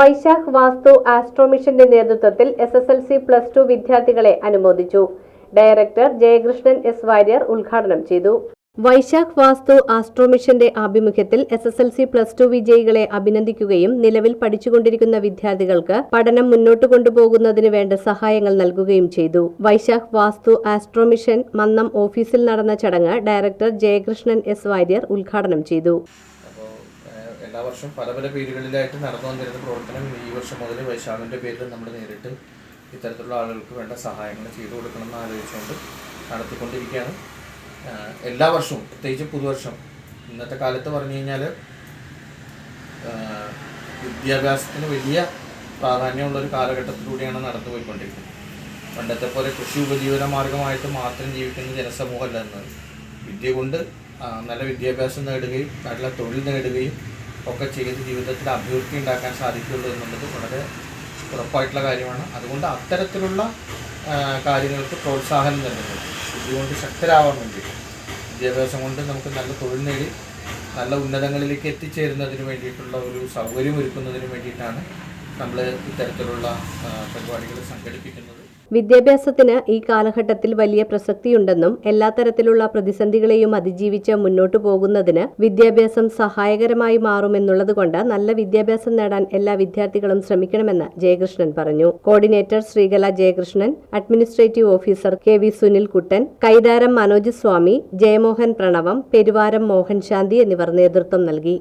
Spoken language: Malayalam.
വൈശാഖ് വാസ്തു ആസ്ട്രോമിഷന്റെ നേതൃത്വത്തിൽ S S L C plus two വിദ്യാർത്ഥികളെ അനുമോദിച്ചു. ഡയറക്ടർ ജയകൃഷ്ണൻ എസ് വാര്യർ ഉദ്ഘാടനം ചെയ്തു. വൈശാഖ് വാസ്തു ആസ്ട്രോമിഷന്റെ ആഭിമുഖ്യത്തിൽ S S L C plus two വിജയികളെ അഭിനന്ദിക്കുകയും നിലവിൽ പഠിച്ചുകൊണ്ടിരിക്കുന്ന വിദ്യാർത്ഥികൾക്ക് പഠനം മുന്നോട്ട് കൊണ്ടുപോകുന്നതിന് വേണ്ട സഹായങ്ങൾ നൽകുകയും ചെയ്തു. വൈശാഖ് വാസ്തു ആസ്ട്രോമിഷൻ മന്നം ഓഫീസിൽ നടന്ന ചടങ്ങ് ഡയറക്ടർ ജയകൃഷ്ണൻ എസ് വാര്യർ ഉദ്ഘാടനം ചെയ്തു. എല്ലാ വർഷവും പല പല പേരുകളിലായിട്ട് നടന്നു വന്നിരുന്ന പ്രവർത്തനം ഈ വർഷം മുതൽ വൈശാഖിന്റെ പേരിൽ നമ്മൾ നേരിട്ട് ഇത്തരത്തിലുള്ള ആളുകൾക്ക് വേണ്ട സഹായങ്ങൾ ചെയ്തു കൊടുക്കണം എന്ന് ആലോചിച്ചുകൊണ്ട് നടത്തിക്കൊണ്ടിരിക്കുകയാണ്. എല്ലാ വർഷവും പ്രത്യേകിച്ച് പുതുവർഷം. ഇന്നത്തെ കാലത്ത് പറഞ്ഞു കഴിഞ്ഞാൽ വിദ്യാഭ്യാസത്തിന് വലിയ പ്രാധാന്യമുള്ള ഒരു കാലഘട്ടത്തിലൂടെയാണ് നടന്നു പോയിക്കൊണ്ടിരിക്കുന്നത് പണ്ടത്തെ പോലെ കൃഷി ഉപജീവന മാർഗമായിട്ട് മാത്രം ജീവിക്കുന്ന ജനസമൂഹമല്ല എന്നത് വിദ്യ കൊണ്ട് നല്ല വിദ്യാഭ്യാസം നേടുകയും നല്ല തൊഴിൽ നേടുകയും ഒക്കെ ചെയ്ത് ജീവിതത്തിൽ അഭിവൃദ്ധി ഉണ്ടാക്കാൻ സാധിക്കുള്ളൂ എന്നുള്ളത് വളരെ ഉറപ്പായിട്ടുള്ള കാര്യമാണ്. അതുകൊണ്ട് അത്തരത്തിലുള്ള കാര്യങ്ങൾക്ക് പ്രോത്സാഹനം നൽകുന്നത് ഇതുകൊണ്ട് കൊണ്ട് ശക്തരാവാൻ വേണ്ടി വിദ്യാഭ്യാസം കൊണ്ട് നമുക്ക് നല്ല തൊഴിൽ നേടി നല്ല ഉന്നതങ്ങളിലേക്ക് എത്തിച്ചേരുന്നതിന് വേണ്ടിയിട്ടുള്ള ഒരു സൗകര്യം ഒരുക്കുന്നതിന് വേണ്ടിയിട്ടാണ് നമ്മൾ ഇത്തരത്തിലുള്ള പരിപാടികൾ സംഘടിപ്പിക്കുന്നത്. വിദ്യാഭ്യാസത്തിന് ഈ കാലഘട്ടത്തിൽ വലിയ പ്രസക്തിയുണ്ടെന്നും എല്ലാ തരത്തിലുള്ള പ്രതിസന്ധികളെയും അതിജീവിച്ച് മുന്നോട്ടു പോകുന്നതിന് വിദ്യാഭ്യാസം സഹായകരമായി മാറുമെന്നുള്ളതുകൊണ്ട് നല്ല വിദ്യാഭ്യാസം നേടാൻ എല്ലാ വിദ്യാർത്ഥികളും ശ്രമിക്കണമെന്ന് ജയകൃഷ്ണൻ പറഞ്ഞു. Coordinator Sreekala Jayakrishnan administrative officer K V Sunil Kuttan Kaitharam Manoj Swami Jayamohan Pranavam Peruvaram Mohan Shanthi എന്നിവർ നേതൃത്വം നൽകി.